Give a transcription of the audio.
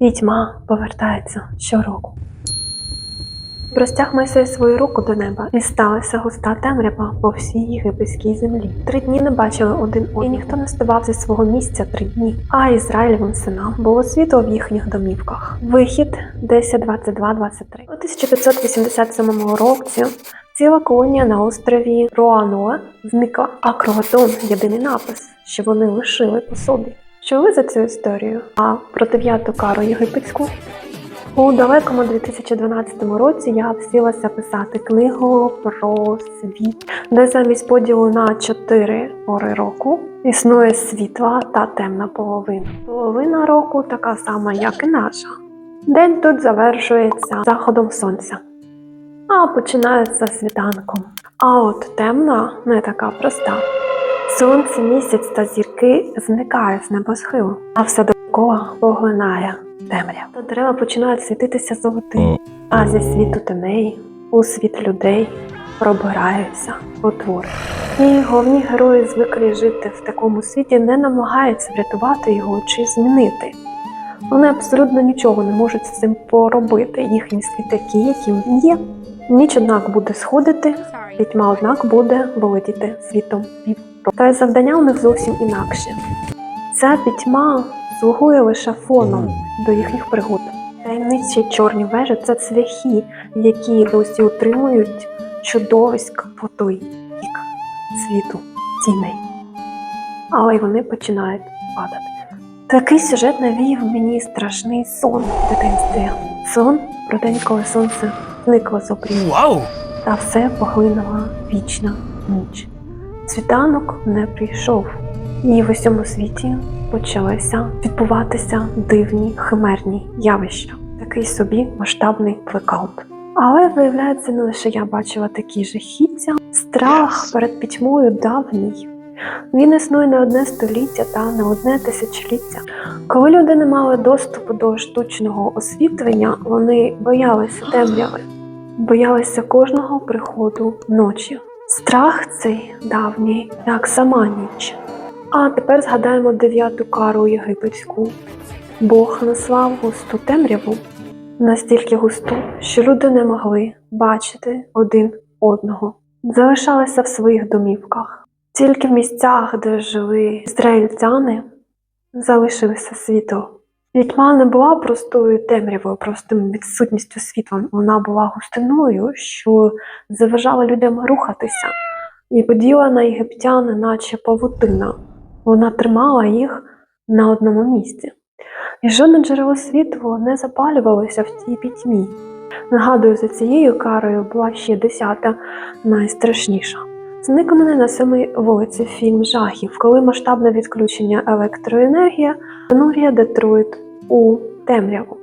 Відьма повертається щороку. Простяг Мойсей свою руку до неба, і сталася густа темрява по всій єгипетській землі. Три дні не бачили один одного, і ніхто не ставав зі свого місця три дні. А Ізраїлевим синам було світло в їхніх домівках. Вихід 10, 22, 23. У 1587 році ціла колонія на острові Роаноа зникла, а кровотон єдиний напис, що вони лишили по собі. Чули за цю історію? А про дев'яту кару єгипетську у далекому 2012 році я всілася писати книгу про світ, де замість поділу на чотири пори року існує світла та темна половина. Половина року така сама, як і наша. День тут завершується заходом сонця, а починається світанком. А от темна не така проста. Сонце, місяць та зірки зникають з небосхилу, а все довкола поглинає темрява. Та дерева починають світитися золотим, а зі світу теней у світ людей пробираються потвори. І головні герої звикли жити в такому світі, не намагаються врятувати його чи змінити. Вони абсолютно нічого не можуть з цим поробити. Їхній світ такий, яким він є. Ніч однак буде сходити, пітьма однак буде володіти світом. Та й завдання у них зовсім інакше. Ця пітьма слугує лише фоном до їхніх пригод. Таємничі чорні вежі це цвяхи, які досі утримують чудовиськ по той бік світу тіней. Але й вони починають падати. Такий сюжет навіяв мені страшний сон в дитинстві. Сон про день, коли сонце зникло з обрію Вау! та все поглинула вічна ніч. Світанок не прийшов, і в усьому світі почалися відбуватися дивні химерні явища, такий собі масштабний блекаут. Але виявляється, не лише я бачила такі жахіття. Страх перед пітьмою давній. Він існує не одне століття та не одне тисячоліття. Коли люди не мали доступу до штучного освітлення, вони боялися темряви боялися кожного приходу ночі. Страх цей давній, як сама ніч. А тепер згадаємо дев'яту кару єгипетську. Бог наслав густу темряву, настільки густу, що люди не могли бачити один одного, залишалися в своїх домівках. Тільки в місцях, де жили ізраїльтяни, залишилося світло. Пітьма не була простою темрявою, простим відсутністю світла. Вона була густиною, що заважала людям рухатися, і поділа на єгиптян, наче павутина. Вона тримала їх на одному місці. І жодне джерело світла не запалювалося в тій пітьмі. Нагадую, за цією карою була ще десята, найстрашніша. Зникнений на сьомій вулиці фільм жахів, коли масштабне відключення електроенергії занурює Детройт у темряву.